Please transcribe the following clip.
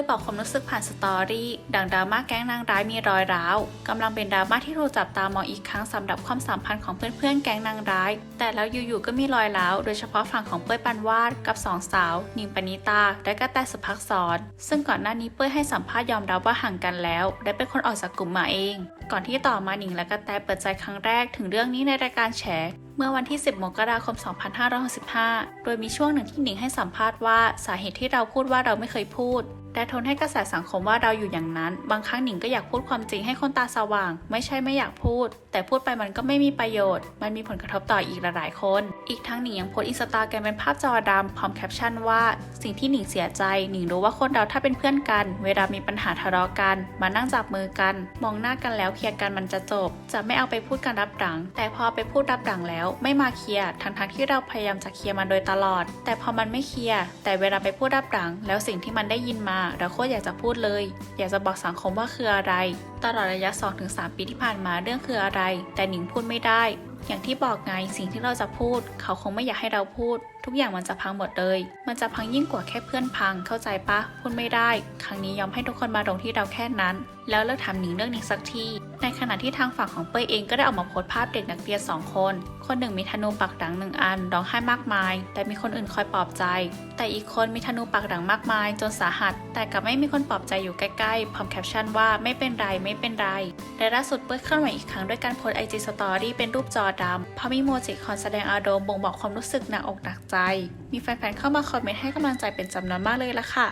ยบอกความรู้สึกผ่านสตอรี่ดังดราม่าแก๊งนางร้ายมีรอยร้าวกำลังเป็นดราม่าที่ถูกจับตามองอีกครั้งสำหรับความสัมพันธ์ของเพื่อนๆแก๊งนางร้าย แต่แล้วอยู่ๆก็มีรอยร้าวโดยเฉพาะฝั่งของเป้ยปันวาดกับสองสาวหนิงปณิตา และก็แต่สุภักษรซึ่งก่อนหน้านี้เป้ยให้สัมภาษณ์ยอมรับว่าห่างกันแล้ว และเป็นคนออกจากกลุ่มมาเอง ก่อนที่ต่อมาหนิงและก็แตเปิดใจครั้งแรกถึงเรื่องนี้ในรายการแฉเมื่อวันที่ 10 มกราคม 2565 โดยมีช่วงหนึ่งที่หนิงให้สัมภาษณ์ว่าสาเหตุที่เราพูดว่าเราไม่เคยพูด แต่ทนให้กระแสสังคมว่าเราอยู่อย่างนั้น บางครั้งหนิงก็อยากพูดความจริงให้คนตาสว่าง ไม่ใช่ไม่อยากพูด แต่พูดไปมันก็ไม่มีประโยชน์ มันมีผลกระทบต่ออีกหลายๆคน อีกทั้งหนิงยังโพสต์อินสตาแกรมเป็นภาพจอดำพร้อมแคปชั่นว่า สิ่งที่หนิงเสียใจ หนิงรู้ว่าคนเราถ้าเป็นเพื่อนกัน เวลามีปัญหาทะเลาะกัน มานั่งจับมือกัน มองหน้ากันแล้วเคลียร์กันมันจะจบ จะไม่เอาไปพูดกันรับหลัง แต่พอไปพูดรับหลังแล้ว ไม่มาเคลียร์ทั้งๆที่เราพยายามจะเคลียร์มันโดยตลอด แต่พอมันไม่เคลียร์แต่เวลาไปพูดรับหลัง แล้วสิ่งที่มันได้ยินมาเราโคตรอยากจะพูดเลย อยากจะบอกสังคมว่าคืออะไร ตลอดระยะ 2-3 ปีที่ผ่านมาเรื่องคืออะไร แต่หนิงพูดไม่ได้ อย่างที่บอกไงสิ่งที่เราจะพูด เขาคงไม่อยากให้เราพูด ทุกอย่างมันจะพังหมดเลย มันจะพังยิ่งกว่าแค่เพื่อนพังเข้าใจปะพูดไม่ได้ ครั้งนี้ยอมให้ทุกคนมาลงที่เราแค่นั้น แล้วเลิกถามหนิงเรื่องนี้สักทีในขณะที่ทางฝั่งของเป้ยเองก็ได้ออกมาโพสต์ภาพเด็กนักเรียนสองคน คนหนึ่งมีธนูปักหลังหนึ่งอันร้องไห้มากมาย แต่มีคนอื่นคอยปลอบใจ แต่อีกคนมีธนูปักหลังมากมาย จนสาหัส แต่กลับไม่มีคนปลอบใจอยู่ใกล้ๆพร้อมแคปชั่นว่าไม่เป็นไรไม่เป็นไรและล่าสุดเป้ยเคลื่อนไหวอีกครั้งด้วยการโพสไอจีสตอรี่เป็นรูปจอดำเพราะมีโมจิคอนแสดงอารมณ์บ่งบอกความรู้สึกหนักอกหนักใจ มีแฟนๆเข้ามาคอมเมนต์ให้กำลังใจเป็นจำนวนมากเลยล่ะค่ะ